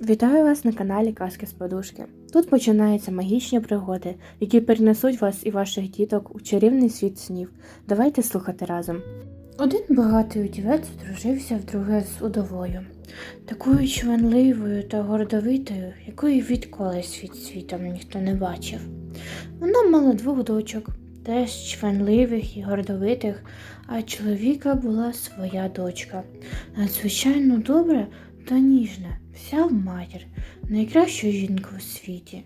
Вітаю вас на каналі Казки з Подушки. Тут починаються магічні пригоди, які перенесуть вас і ваших діток у чарівний світ снів. Давайте слухати разом. Один багатий удівець одружився вдруге з удовою, такою чванливою та гордовитою, якої відколи світ світом ніхто не бачив. Вона мала двох дочок, теж чванливих і гордовитих, а чоловіка була своя дочка, надзвичайно добра та ніжна, вся в матір, найкращу жінку у світі.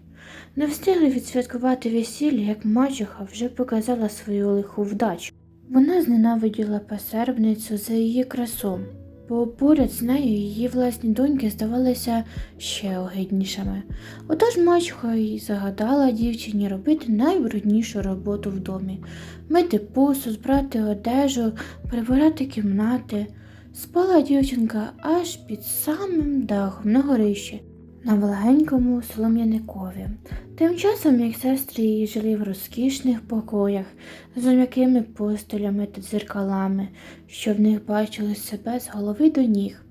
Не встигли відсвяткувати весілля, як мачуха вже показала свою лиху вдачу. Вона зненавиділа посербницю за її красу, бо поряд з нею її власні доньки здавалися ще огиднішими. Отож мачуха й загадала дівчині робити найбруднішу роботу в домі мити посуд, брати одежу, прибирати кімнати. Спала дівчинка аж під самим дахом на горищі, на благенькому солом'яникові. Тим часом, як сестри її жили в розкішних покоях з м'якими постелями та дзеркалами, що в них бачили себе з голови до ніг.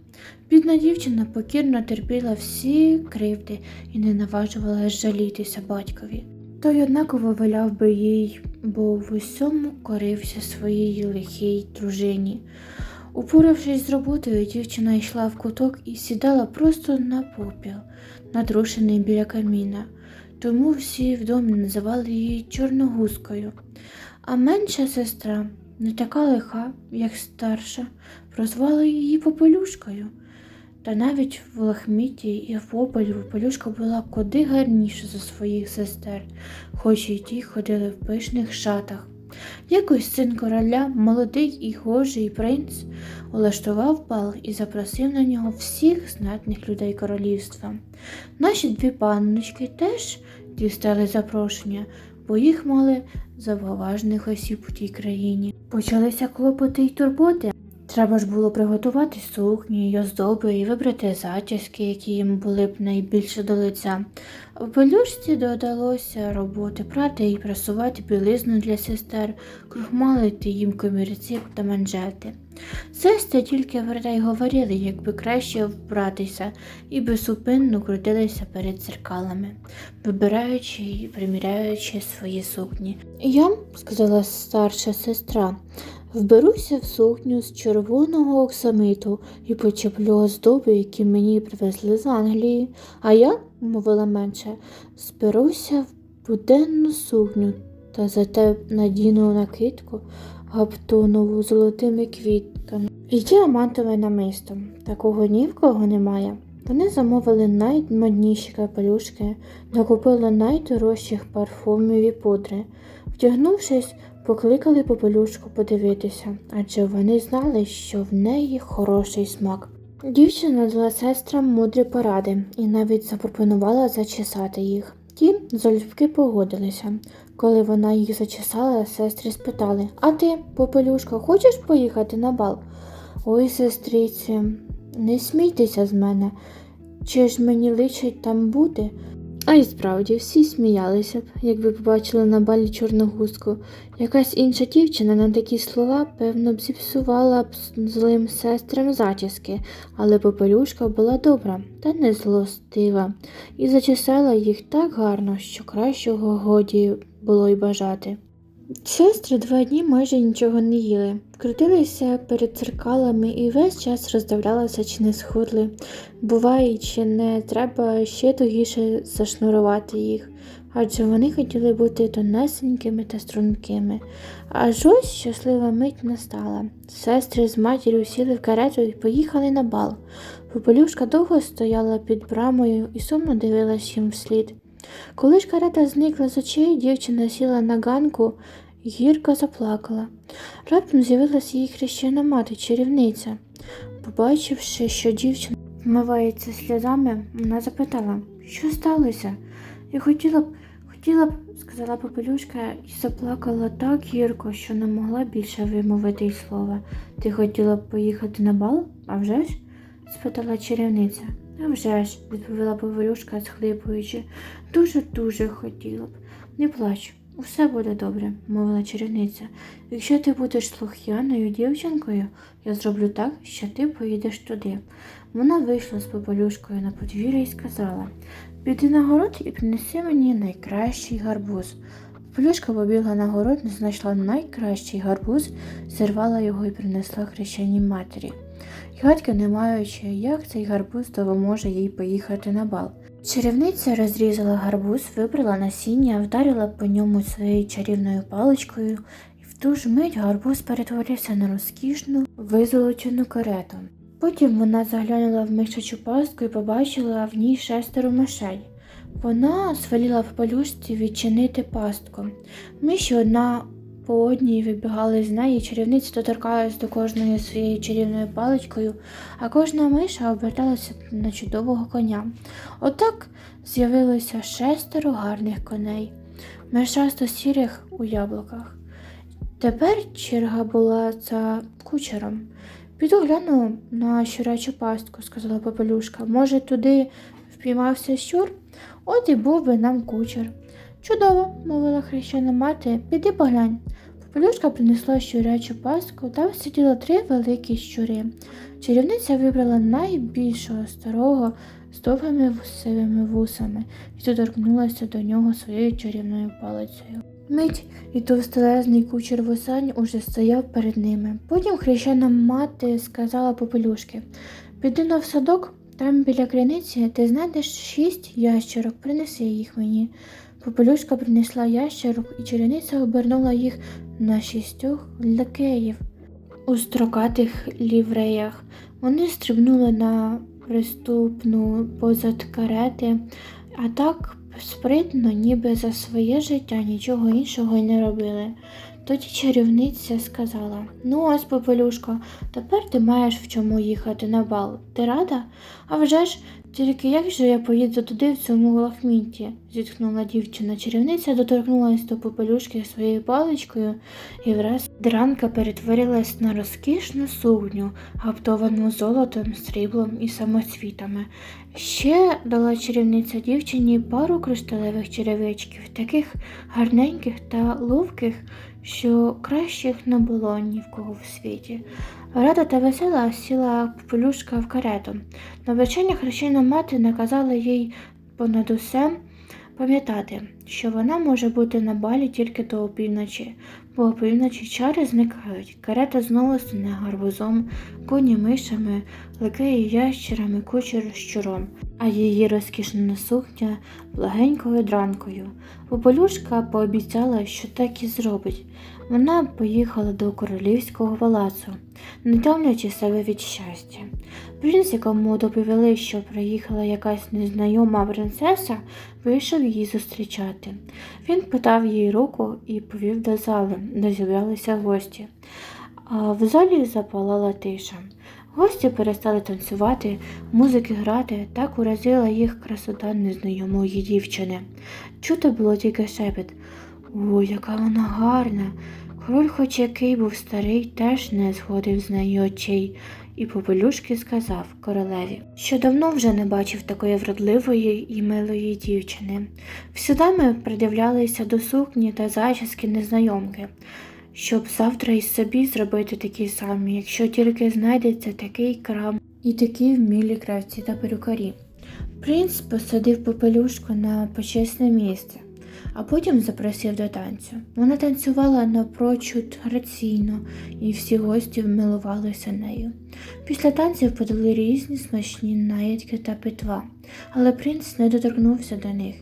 Бідна дівчина покірно терпіла всі кривди і не наважувалась жалітися батькові. Той однаково виляв би їй, бо в усьому корився своїй лихій дружині. Упоравшись з роботою, дівчина йшла в куток і сідала просто на попіл, натрушений біля каміна. Тому всі в домі називали її чорногузкою. А менша сестра, не така лиха, як старша, прозвали її попелюшкою. Та навіть в лахміті і в попелі попелюшка була куди гарніша за своїх сестер, хоч і ті ходили в пишних шатах. Якось син короля, молодий і гожий принц, улаштував бал і запросив на нього всіх знатних людей королівства. Наші дві панночки теж дістали запрошення, бо їх мали завговажних осіб у тій країні. Почалися клопоти й турботи. Треба ж було приготувати сукні й оздоби і вибрати зачіски, які їм були б найбільше до лиця. В пелюшці додалося роботи прати і прасувати білизну для сестер, крухмалити їм комірці та манжети. Сестри тільки те й говорили, як би краще вбратися, і безупинно крутилися перед дзеркалами, вибираючи і приміряючи свої сукні. Я, сказала старша сестра, Вберуся в сукню з червоного оксамиту і почеплю оздоби, які мені привезли з Англії, а я, мовила менше, зберуся в буденну сукню та зате надіну накидку гаптонову золотими квітками і діамантове намисто. Такого ні в кого немає. Вони замовили наймодніші капелюшки, накупили найдорожчих парфумів і пудри. Втягнувшись, покликали попелюшку подивитися, адже вони знали, що в неї хороший смак. Дівчина дала сестрам мудрі поради і навіть запропонувала зачесати їх. Ті залюбки погодилися. Коли вона їх зачесала, сестри спитали А ти, попелюшка, хочеш поїхати на бал? Ой, сестриці, не смійтеся з мене. Чи ж мені личить там бути? А й справді всі сміялися б, якби побачили на балі чорногузку. Якась інша дівчина на такі слова, певно, б зіпсувала б злим сестрам зачіски, але попелюшка була добра та не злостива, і зачесала їх так гарно, що кращого годі було й бажати. Сестри два дні майже нічого не їли, крутилися перед дзеркалами і весь час роздивлялися, чи не схудли. Буває, чи не треба ще тугіше зашнурувати їх, адже вони хотіли бути тонесенькими та стрункими. Аж ось щаслива мить настала. Сестри з матір'ю сіли в карету і поїхали на бал. Попелюшка довго стояла під брамою і сумно дивилась їм вслід. Коли ж карета зникла з очей, дівчина сіла на ганку і гірко заплакала. Раптом з'явилася її хрещена мати, чарівниця. Побачивши, що дівчина вмивається сльозами, вона запитала, що сталося? Я хотіла б, хотіла б, сказала попелюшка і заплакала так гірко, що не могла більше вимовити й слова. Ти хотіла б поїхати на бал? А вже ж? спитала чарівниця. А вже ж, відповіла попелюшка, схлипуючи. Дуже-дуже хотіла б. Не плач. Усе буде добре, мовила чарівниця. Якщо ти будеш слух'яною дівчинкою, я зроблю так, що ти поїдеш туди. Вона вийшла з попелюшкою на подвір'я і сказала Піди на город і принеси мені найкращий гарбуз. Попелюшка побігла на город, знайшла найкращий гарбуз, зірвала його і принесла хрещеній матері. І гадки не маючи, як цей гарбуз допоможе їй поїхати на бал. Чарівниця розрізала гарбуз, вибрала насіння, вдарила по ньому своєю чарівною паличкою, і в ту ж мить гарбуз перетворився на розкішну, визолочену карету. Потім вона заглянула в мишачу пастку і побачила в ній шестеро мишей. Вона звеліла попелюшці відчинити пастку. Миші одна по одній вибігали з неї, чарівниця доторкалась до кожної своєю чарівною паличкою, а кожна миша оберталася на чудового коня. Отак з'явилося шестеро гарних коней, мешасто сірих у яблуках. Тепер черга була за кучером. Піду гляну на щурячу пастку, сказала попелюшка. Може, туди впіймався щур? От і був би нам кучер. Чудово, мовила хрещена мати, піди поглянь. Попелюшка принесла щурячу пастку, там сиділо три великі щури. Чарівниця вибрала найбільшого старого з довгими сивими вусами і доторкнулася до нього своєю чарівною палицею. Мить і товстелезний кучер вусань уже стояв перед ними. Потім хрещена мати сказала попелюшки Піди на в садок, там біля криниці ти знайдеш шість ящерок, принеси їх мені. Попелюшка принесла ящерок, і черениця обернула їх на шістьох лакеїв у строкатих лівреях. Вони стрибнули на приступну позад карети, а так спритно, ніби за своє життя нічого іншого й не робили. Тоді чарівниця сказала Ну ось, попелюшко, тепер ти маєш в чому їхати на бал. Ти рада? А вже ж, тільки як же я поїду туди в цьому лахмінті? зітхнула дівчина. Чарівниця доторкнулася до попелюшки своєю паличкою, і враз дранка перетворилась на розкішну сукню, гаптовану золотом, сріблом і самоцвітами. Ще дала чарівниця дівчині пару кришталевих черевичків, таких гарненьких та ловких, що кращих не було ні в кого в світі. Рада та весела сіла попелюшка в карету. На вечерня хрещена мати наказала їй понад усе пам'ятати, що вона може бути на балі тільки до опівночі, бо опівночі чари зникають. Карета знову стане гарбузом, коні мишами, лакеї ящерами, кучер щуром, а її розкішна сукня благенькою дранкою. Попелюшка пообіцяла, що так і зробить. Вона поїхала до королівського палацу, не тямлячи себе від щастя. Принц, якому доповіли, що приїхала якась незнайома принцеса, вийшов її зустрічати. Він питав їй руку і повів до зали, де з'являлися гості. А в залі запалала тиша. Гості перестали танцювати, музики грати, так уразила їх красота незнайомої дівчини. Чути було тільки шепіт. О, яка вона гарна. Король, хоч який був старий, теж не згодив з неї очей, і попелюшки сказав королеві, що давно вже не бачив такої вродливої і милої дівчини. Всі дами придивлялися до сукні та зачіски незнайомки, щоб завтра із собі зробити такі самі, якщо тільки знайдеться такий крам і такі вмілі кравці та перукарі. Принц посадив попелюшку на почесне місце а потім запросив до танцю. Вона танцювала напрочуд граційно, і всі гості вмилувалися нею. Після танців подали різні смачні наїдки та питва, але принц не доторкнувся до них.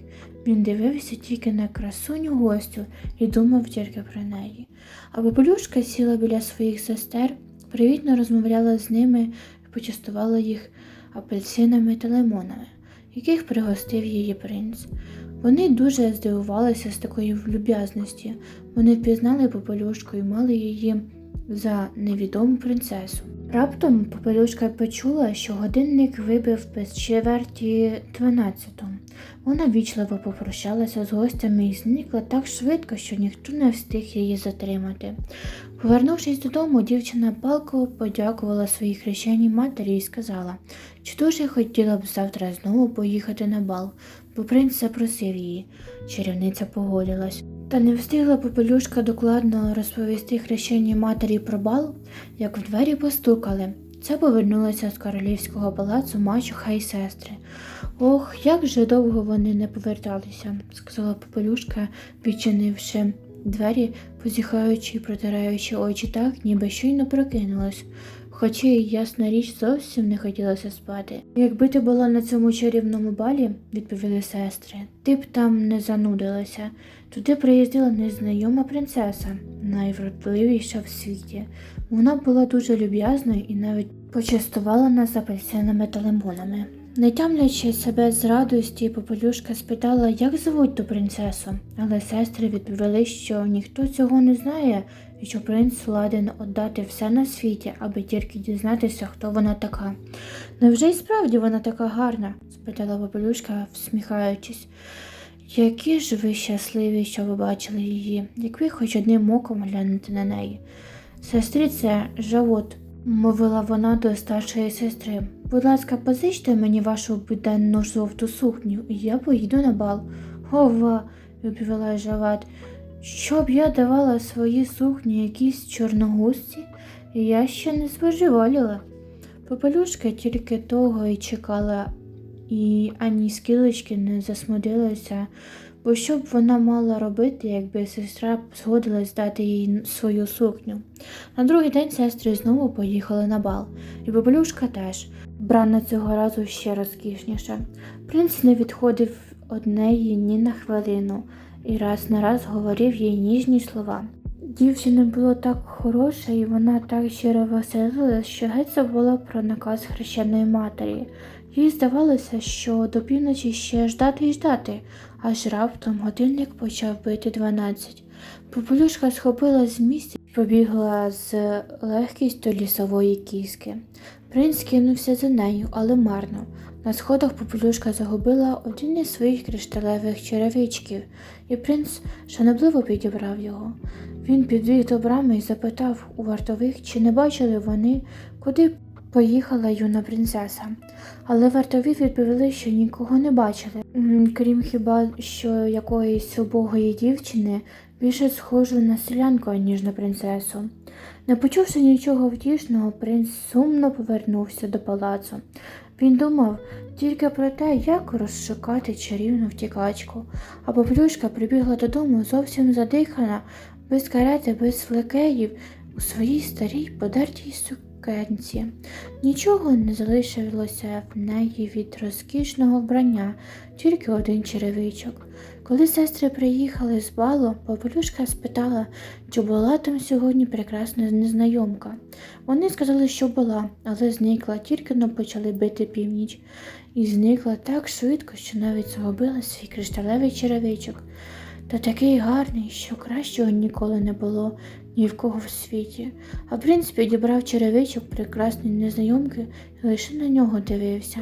Він дивився тільки на красуню гостю і думав тільки про неї. А попелюшка сіла біля своїх сестер, привітно розмовляла з ними і почастувала їх апельсинами та лимонами, яких пригостив її принц. Вони дуже здивувалися з такої люб'язності. Вони впізнали попелюшку і мали її за невідому принцесу. Раптом попелюшка почула, що годинник вибив без чверті дванадцяту. Вона вічливо попрощалася з гостями і зникла так швидко, що ніхто не встиг її затримати. Повернувшись додому, дівчина палко подякувала своїй хрещеній матері і сказала, чи дуже хотіла б завтра знову поїхати на бал, бо принц запросив її. Чарівниця погодилась. Та не встигла попелюшка докладно розповісти хрещеній матері про бал, як в двері постукали. Це повернулося з королівського палацу мачуха і сестри. Ох, як же довго вони не поверталися, сказала попелюшка, відчинивши двері, позіхаючи і протираючи очі так, ніби щойно прокинулась. Хоча й ясна річ, зовсім не хотілося спати. Якби ти була на цьому чарівному балі, відповіли сестри, ти б там не занудилася. Туди приїздила незнайома принцеса, найвродливіша в світі. Вона була дуже люб'язною і навіть почастувала нас апельсинами та лимонами. Не тямлячи себе з радості, попелюшка спитала, як звуть ту принцесу, але сестри відповіли, що ніхто цього не знає, і що принц ладен віддати все на світі, аби тільки дізнатися, хто вона така. Невже й справді вона така гарна? спитала попелюшка, всміхаючись. Які ж ви щасливі, що ви бачили її, як ви хоч одним оком глянете на неї. Сестриця Жавот, мовила вона до старшої сестри. Будь ласка, позичте мені вашу буденну жовту сукню, і я поїду на бал. Ова, відповіла Жават, щоб я давала свої сукні якійсь чорногузці, я ще не збожеволіла. Попелюшка тільки того і чекала, і ані скілечки не засмудилася, бо що б вона мала робити, якби сестра згодилась дати їй свою сукню. На другий день сестри знову поїхали на бал, і Попелюшка теж, брана цього разу ще розкішніша. Принц не відходив од неї ні на хвилину і раз на раз говорив їй ніжні слова. Дівчина було так хороша, і вона так щиро веселилась, що геть забула про наказ хрещеної матері. Їй здавалося, що до півночі ще ждати і ждати, аж раптом годинник почав бити дванадцять. Попелюшка схопила з місця і побігла з легкістю лісової кіски. Принц кинувся за нею, але марно. На сходах попелюшка загубила один із своїх кришталевих черевичків, і принц шанобливо підібрав його. Він підвів до брами і запитав у вартових, чи не бачили вони, куди поїхала юна принцеса. Але вартові відповіли, що нікого не бачили, крім хіба що якоїсь убогої дівчини, більше схожу на селянку, ніж на принцесу. Не почувши нічого втішного, принц сумно повернувся до палацу. Він думав тільки про те, як розшукати чарівну втікачку, а Поплюшка прибігла додому зовсім задихана, без карети, без флекеїв, у своїй старій подертій сукенці. Нічого не залишилося в неї від розкішного вбрання, тільки один черевичок. Коли сестри приїхали з балу, Попелюшка спитала, чи була там сьогодні прекрасна незнайомка. Вони сказали, що була, але зникла, тільки но почали бити північ, і зникла так швидко, що навіть згубила свій кришталевий черевичок. Та такий гарний, що кращого ніколи не було ні в кого в світі. А принц підібрав черевичок прекрасної незнайомки і лише на нього дивився,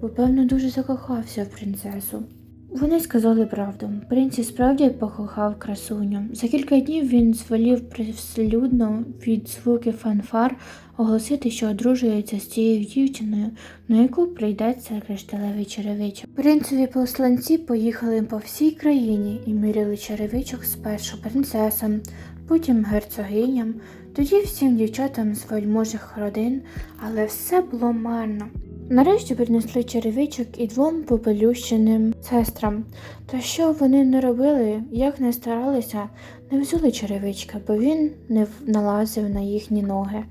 бо, певно, дуже закохався в принцесу. Вони сказали правду. Принц і справді покохав красуню. За кілька днів він звелів привслюдно від звуки фанфар оголосити, що одружується з цією дівчиною, на яку прийдеться кришталевий черевичок. Принцеві посланці поїхали по всій країні і міряли черевичок спершу принцесам, потім герцогиням, тоді всім дівчатам з вельможих родин, але все було марно. Нарешті принесли черевичок і двом попелющеним сестрам. Та що вони не робили, як не старалися, не взяли черевичка, бо він не налазив на їхні ноги.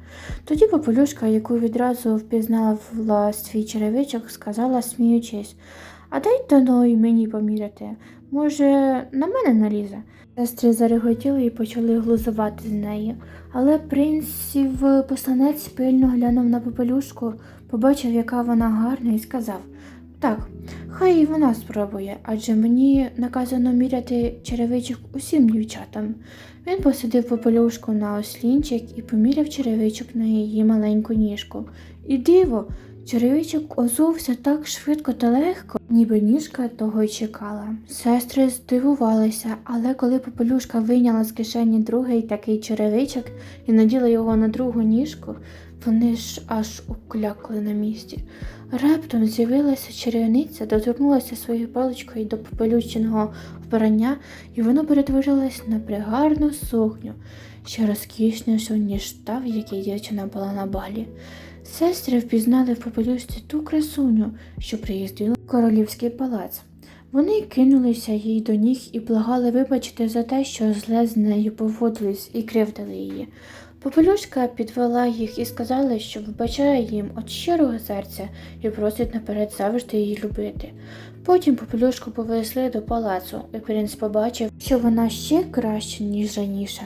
Тоді попелюшка, яку відразу впізнала свій черевичок, сказала, сміючись, а дайте но й мені поміряти. Може, на мене налізе. Сестри зареготіли і почали глузувати з неї. Але принців посланець пильно глянув на попелюшку, побачив, яка вона гарна, і сказав так, хай і вона спробує, адже мені наказано міряти черевичок усім дівчатам. Він посадив попелюшку на ослінчик і поміряв черевичок на її маленьку ніжку. І диво, черевичок озувся так швидко та легко, ніби ніжка того й чекала. Сестри здивувалися, але коли попелюшка вийняла з кишені другий такий черевичок і наділа його на другу ніжку, вони ж аж уклякли на місці. Раптом з'явилася чарівниця, доторкнулася своєю паличкою до попелюченого вбрання, і воно перетворилось на пригарну сукню, ще розкішнішу, ніж та, в якій дівчина була на балі. Сестри впізнали в попелюшці ту красуню, що приїздила в королівський палац. Вони кинулися їй до ніг і благали вибачити за те, що зле з нею поводились і кривдили її. Попелюшка підвела їх і сказала, що вибачає їм від щирого серця і просить наперед завжди її любити. Потім попелюшку повезли до палацу, і принц побачив, що вона ще краща, ніж раніше.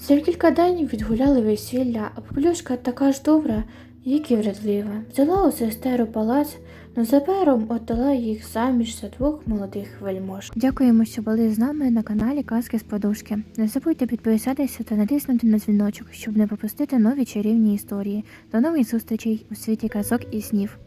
За кілька днів відгуляли весілля, а попелюшка така ж добра, як і. Взяла у сестеру палац, незабаром отдала їх заміж за двох молодих вельмож. Дякуємо, що були з нами на каналі Казки з Подушки. Не забудьте підписатися та натиснути на дзвіночок, щоб не пропустити нові чарівні історії. До нових зустрічей у світі казок і снів.